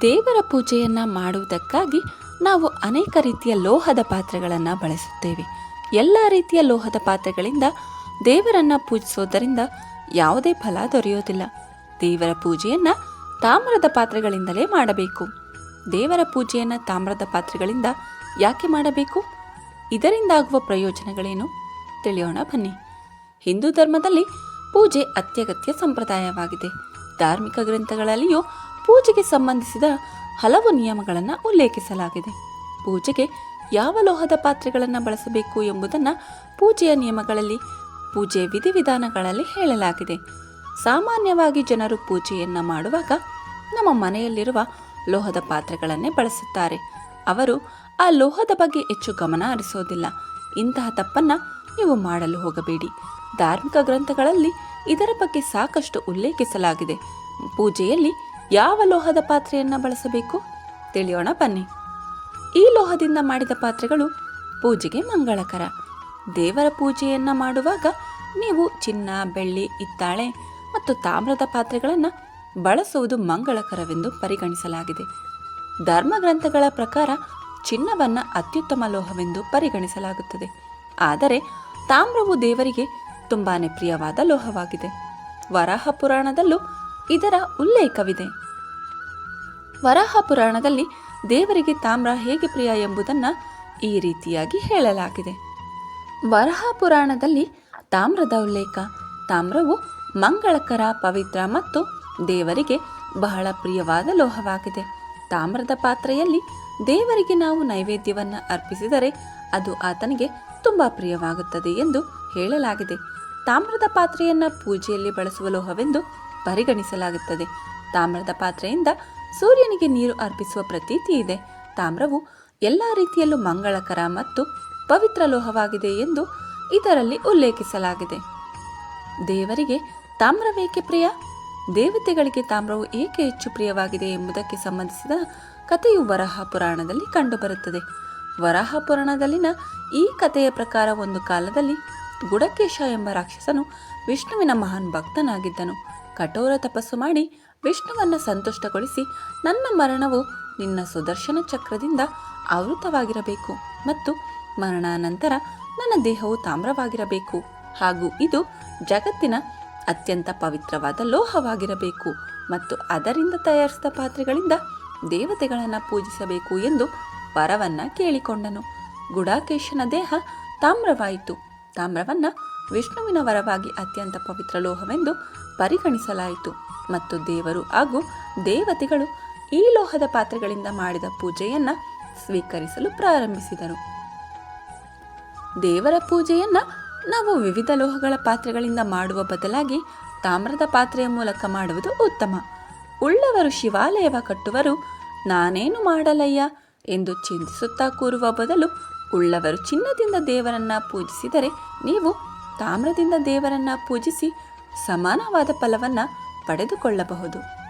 ದೇವರ ಪೂಜೆಯನ್ನು ಮಾಡುವುದಕ್ಕಾಗಿ ನಾವು ಅನೇಕ ರೀತಿಯ ಲೋಹದ ಪಾತ್ರೆಗಳನ್ನು ಬಳಸುತ್ತೇವೆ. ಎಲ್ಲ ರೀತಿಯ ಲೋಹದ ಪಾತ್ರೆಗಳಿಂದ ದೇವರನ್ನು ಪೂಜಿಸೋದರಿಂದ ಯಾವುದೇ ಫಲ ದೊರೆಯೋದಿಲ್ಲ. ದೇವರ ಪೂಜೆಯನ್ನು ತಾಮ್ರದ ಪಾತ್ರೆಗಳಿಂದಲೇ ಮಾಡಬೇಕು. ದೇವರ ಪೂಜೆಯನ್ನು ತಾಮ್ರದ ಪಾತ್ರೆಗಳಿಂದ ಯಾಕೆ ಮಾಡಬೇಕು? ಇದರಿಂದಾಗುವ ಪ್ರಯೋಜನಗಳೇನು? ತಿಳಿಯೋಣ ಬನ್ನಿ. ಹಿಂದೂ ಧರ್ಮದಲ್ಲಿ ಪೂಜೆ ಅತ್ಯಗತ್ಯ ಸಂಪ್ರದಾಯವಾಗಿದೆ. ಧಾರ್ಮಿಕ ಗ್ರಂಥಗಳಲ್ಲಿಯೂ ಪೂಜೆಗೆ ಸಂಬಂಧಿಸಿದ ಹಲವು ನಿಯಮಗಳನ್ನು ಉಲ್ಲೇಖಿಸಲಾಗಿದೆ. ಪೂಜೆಗೆ ಯಾವ ಲೋಹದ ಪಾತ್ರೆಗಳನ್ನು ಬಳಸಬೇಕು ಎಂಬುದನ್ನು ಪೂಜೆಯ ನಿಯಮಗಳಲ್ಲಿ ಪೂಜೆಯ ವಿಧಿವಿಧಾನಗಳಲ್ಲಿ ಹೇಳಲಾಗಿದೆ. ಸಾಮಾನ್ಯವಾಗಿ ಜನರು ಪೂಜೆಯನ್ನು ಮಾಡುವಾಗ ನಮ್ಮ ಮನೆಯಲ್ಲಿರುವ ಲೋಹದ ಪಾತ್ರೆಗಳನ್ನೇ ಬಳಸುತ್ತಾರೆ. ಅವರು ಆ ಲೋಹದ ಬಗ್ಗೆ ಹೆಚ್ಚು ಗಮನ ಹರಿಸೋದಿಲ್ಲ. ಇಂತಹ ತಪ್ಪನ್ನು ನೀವು ಮಾಡಲು ಹೋಗಬೇಡಿ. ಧಾರ್ಮಿಕ ಗ್ರಂಥಗಳಲ್ಲಿ ಇದರ ಬಗ್ಗೆ ಸಾಕಷ್ಟು ಉಲ್ಲೇಖಿಸಲಾಗಿದೆ. ಪೂಜೆಯಲ್ಲಿ ಯಾವ ಲೋಹದ ಪಾತ್ರೆಯನ್ನು ಬಳಸಬೇಕು? ತಿಳಿಯೋಣ ಬನ್ನಿ. ಈ ಲೋಹದಿಂದ ಮಾಡಿದ ಪಾತ್ರೆಗಳು ಪೂಜೆಗೆ ಮಂಗಳಕರ. ದೇವರ ಪೂಜೆಯನ್ನು ಮಾಡುವಾಗ ನೀವು ಚಿನ್ನ, ಬೆಳ್ಳಿ, ಹಿತ್ತಾಳೆ ಮತ್ತು ತಾಮ್ರದ ಪಾತ್ರೆಗಳನ್ನು ಬಳಸುವುದು ಮಂಗಳಕರವೆಂದು ಪರಿಗಣಿಸಲಾಗಿದೆ. ಧರ್ಮಗ್ರಂಥಗಳ ಪ್ರಕಾರ ಚಿನ್ನವನ್ನು ಅತ್ಯುತ್ತಮ ಲೋಹವೆಂದು ಪರಿಗಣಿಸಲಾಗುತ್ತದೆ. ಆದರೆ ತಾಮ್ರವು ದೇವರಿಗೆ ತುಂಬಾ ಪ್ರಿಯವಾದ ಲೋಹವಾಗಿದೆ. ವರಾಹ ಪುರಾಣದಲ್ಲೂ ಇದರ ಉಲ್ಲೇಖವಿದೆ. ವರಾಹ ಪುರಾಣದಲ್ಲಿ ದೇವರಿಗೆ ತಾಮ್ರ ಹೇಗೆ ಪ್ರಿಯ ಎಂಬುದನ್ನು ಈ ರೀತಿಯಾಗಿ ಹೇಳಲಾಗಿದೆ. ವರಾಹ ಪುರಾಣದಲ್ಲಿ ತಾಮ್ರದ ಉಲ್ಲೇಖ, ತಾಮ್ರವು ಮಂಗಳಕರ, ಪವಿತ್ರ ಮತ್ತು ದೇವರಿಗೆ ಬಹಳ ಪ್ರಿಯವಾದ ಲೋಹವಾಗಿದೆ. ತಾಮ್ರದ ಪಾತ್ರೆಯಲ್ಲಿ ದೇವರಿಗೆ ನಾವು ನೈವೇದ್ಯವನ್ನು ಅರ್ಪಿಸಿದರೆ ಅದು ಆತನಿಗೆ ತುಂಬ ಪ್ರಿಯವಾಗುತ್ತದೆ ಎಂದು ಹೇಳಲಾಗಿದೆ. ತಾಮ್ರದ ಪಾತ್ರೆಯನ್ನು ಪೂಜೆಯಲ್ಲಿ ಬಳಸುವ ಲೋಹವೆಂದು ಪರಿಗಣಿಸಲಾಗುತ್ತದೆ. ತಾಮ್ರದ ಪಾತ್ರೆಯಿಂದ ಸೂರ್ಯನಿಗೆ ನೀರು ಅರ್ಪಿಸುವ ಪ್ರತೀತಿ ಇದೆ. ತಾಮ್ರವು ಎಲ್ಲ ರೀತಿಯಲ್ಲೂ ಮಂಗಳಕರ ಮತ್ತು ಪವಿತ್ರ ಲೋಹವಾಗಿದೆ ಎಂದು ಇದರಲ್ಲಿ ಉಲ್ಲೇಖಿಸಲಾಗಿದೆ. ದೇವರಿಗೆ ತಾಮ್ರವೇಕೆ ಪ್ರಿಯ? ದೇವತೆಗಳಿಗೆ ತಾಮ್ರವು ಏಕೆ ಹೆಚ್ಚು ಪ್ರಿಯವಾಗಿದೆ ಎಂಬುದಕ್ಕೆ ಸಂಬಂಧಿಸಿದ ಕಥೆಯು ವರಾಹ ಪುರಾಣದಲ್ಲಿ ಕಂಡುಬರುತ್ತದೆ. ವರಾಹ ಪುರಾಣದಲ್ಲಿನ ಈ ಕಥೆಯ ಪ್ರಕಾರ ಒಂದು ಕಾಲದಲ್ಲಿ ಗುಡಕೇಶ ಎಂಬ ರಾಕ್ಷಸನು ವಿಷ್ಣುವಿನ ಮಹಾನ್ ಭಕ್ತನಾಗಿದ್ದನು. ಕಠೋರ ತಪಸ್ಸು ಮಾಡಿ ವಿಷ್ಣುವನ್ನು ಸಂತುಷ್ಟಗೊಳಿಸಿ ನನ್ನ ಮರಣವು ನಿನ್ನ ಸುದರ್ಶನ ಚಕ್ರದಿಂದ ಆವೃತವಾಗಿರಬೇಕು ಮತ್ತು ಮರಣಾನಂತರ ನನ್ನ ದೇಹವು ತಾಮ್ರವಾಗಿರಬೇಕು. ಹಾಗೂ ಇದು ಜಗತ್ತಿನ ಅತ್ಯಂತ ಪವಿತ್ರವಾದ ಲೋಹವಾಗಿರಬೇಕು ಮತ್ತು ಅದರಿಂದ ತಯಾರಿಸಿದ ಪಾತ್ರೆಗಳಿಂದ ದೇವತೆಗಳನ್ನು ಪೂಜಿಸಬೇಕು ಎಂದು ವರವನ್ನು ಕೇಳಿಕೊಂಡನು. ಗುಡಾಕೇಶನ ದೇಹ ತಾಮ್ರವಾಯಿತು. ತಾಮ್ರವನ್ನ ವಿಷ್ಣುವಿನ ವರವಾಗಿ ಅತ್ಯಂತ ಪವಿತ್ರ ಲೋಹವೆಂದು ಪರಿಗಣಿಸಲಾಯಿತು. ಮತ್ತು ದೇವರು ಹಾಗೂ ದೇವತೆಗಳು ಈ ಲೋಹದ ಪಾತ್ರೆಗಳಿಂದ ಮಾಡಿದ ಪೂಜೆಯನ್ನ ಸ್ವೀಕರಿಸಲು ಪ್ರಾರಂಭಿಸಿದರು. ದೇವರ ಪೂಜೆಯನ್ನ ನಾವು ವಿವಿಧ ಲೋಹಗಳ ಪಾತ್ರೆಗಳಿಂದ ಮಾಡುವ ಬದಲಾಗಿ ತಾಮ್ರದ ಪಾತ್ರೆಯ ಮೂಲಕ ಮಾಡುವುದು ಉತ್ತಮ. ಉಳ್ಳವರು ಶಿವಾಲಯವ ಕಟ್ಟುವರು, ನಾನೇನು ಮಾಡಲಯ್ಯ ಎಂದು ಚಿಂತಿಸುತ್ತಾ ಕೂರುವ ಬದಲು ಉಳ್ಳವರು ಚಿನ್ನದಿಂದ ದೇವರನ್ನ ಪೂಜಿಸಿದರೆ ನೀವು ತಾಮ್ರದಿಂದ ದೇವರನ್ನ ಪೂಜಿಸಿ ಸಮಾನವಾದ ಫಲವನ್ನು ಪಡೆದುಕೊಳ್ಳಬಹುದು.